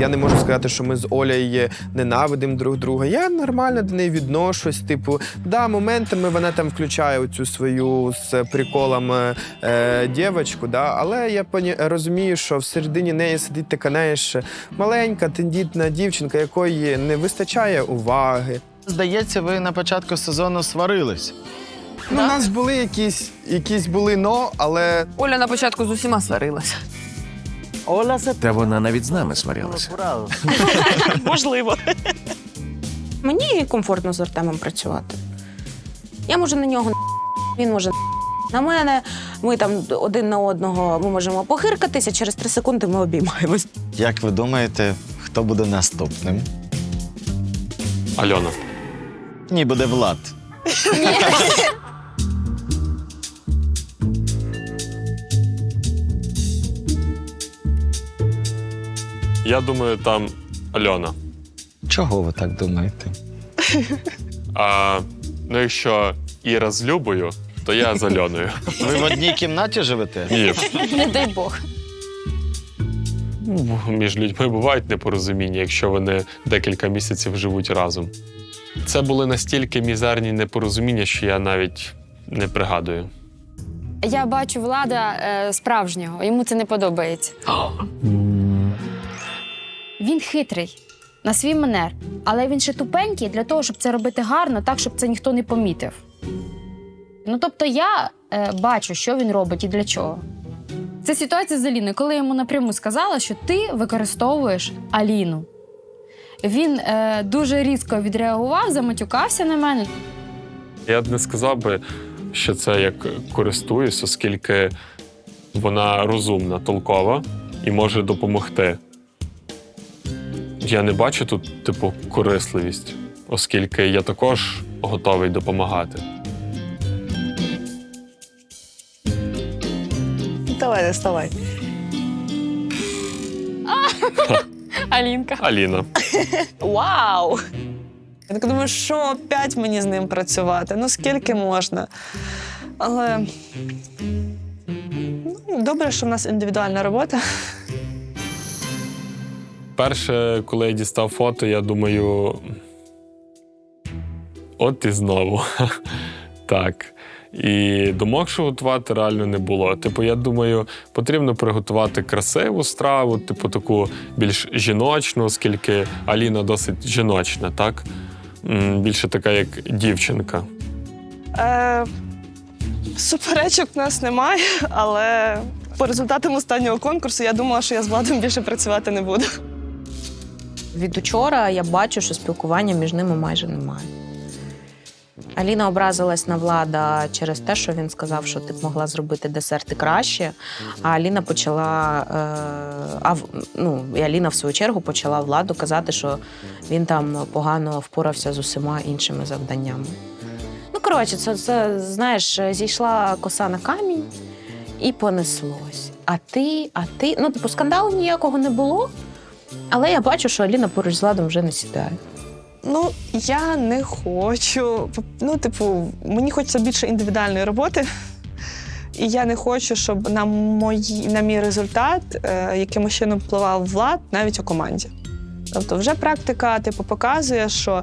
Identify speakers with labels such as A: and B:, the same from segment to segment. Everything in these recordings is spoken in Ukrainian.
A: Я не можу сказати, що ми з Олею ненавидимо друг друга. Я нормально до неї відношусь. Типу, да, моментами вона там включає цю свою з приколом е, дівчинку, да, але я поні- розумію, що всередині неї сидить така, знаєш, маленька, тендітна дівчинка, якої не вистачає уваги.
B: Здається, ви на початку сезону сварились.
A: Ну, у нас були якісь, якісь були но, але
C: Оля на початку з усіма сварилася.
D: Та вона навіть з нами сварилася.
C: Можливо.
E: Мені комфортно з Артемом працювати. Я можу на нього він може на мене. Ми там один на одного ми можемо похиркатися, через три секунди ми обіймаємось.
B: Як ви думаєте, хто буде наступним?
F: Альона.
B: Ні, буде Влад.
F: Я думаю, там Альона.
B: Чого ви так думаєте?
F: А ну, якщо Іра з Любою, то я з Альоною.
B: Ви в одній кімнаті живете?
F: Ні.
E: Не дай Бог.
F: Ну, Між людьми бувають непорозуміння, якщо вони декілька місяців живуть разом. Це були настільки мізерні непорозуміння, що я навіть не пригадую.
G: Я бачу влада е, справжнього, йому це не подобається. Він хитрий на свій манер, але він ще тупенький для того, щоб це робити гарно, так, щоб це ніхто не помітив. Ну тобто я е, бачу, що він робить і для чого. Це ситуація з Аліною, коли я йому напряму сказала, що ти використовуєш Аліну. Він е, дуже різко відреагував, заматюкався на мене.
F: Я б не сказав би, що це як користуюсь, оскільки вона розумна, толкова і може допомогти. Я не бачу тут, типу, корисливість, оскільки я також готовий допомагати.
C: Давай, вставай.
G: Алінка.
F: Аліна.
C: Вау! Я так думаю, що опять мені з ним працювати? Ну скільки можна? Але ну, добре, що в нас індивідуальна робота.
F: Перше, коли я дістав фото, я думаю. От і знову. так. І думок, що готувати реально не було. Типу, я думаю, потрібно приготувати красиву страву, типу таку більш жіночну, оскільки Аліна досить жіночна, так? Більше така, як дівчинка.
C: Е, суперечок в нас немає, але по результатам останнього конкурсу я думала, що я з владом більше працювати не буду.
E: Від учора я бачу, що спілкування між ними майже немає. Аліна образилась на влада через те, що він сказав, що ти б могла зробити десерти краще. А Аліна почала. Е, а ну, і Аліна, в свою чергу, почала владу казати, що він там погано впорався з усіма іншими завданнями. Ну, коротше, це, це знаєш, зійшла коса на камінь і понеслось. А ти, а ти. Ну, типу, скандалу ніякого не було. Але я бачу, що Аліна поруч з ладом вже не сідає.
C: Ну, я не хочу. Ну, типу, мені хочеться більше індивідуальної роботи. І я не хочу, щоб на, мої, на мій результат е, якимось чином впливав влад навіть у команді. Тобто, вже практика типу, показує, що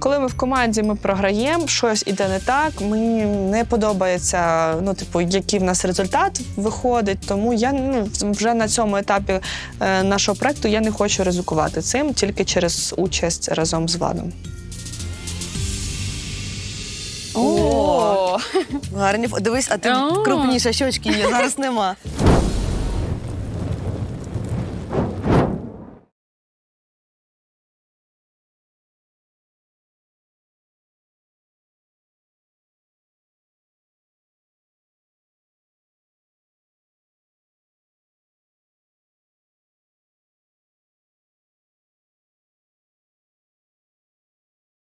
C: коли ми в команді ми програємо, щось іде не так, мені не подобається, ну, типу, який в нас результат виходить. Тому я ну, вже на цьому етапі е, нашого проекту я не хочу ризикувати цим тільки через участь разом з владом.
H: О, гарні. Дивись, а ти
G: О.
H: крупніша щочки є, зараз нема.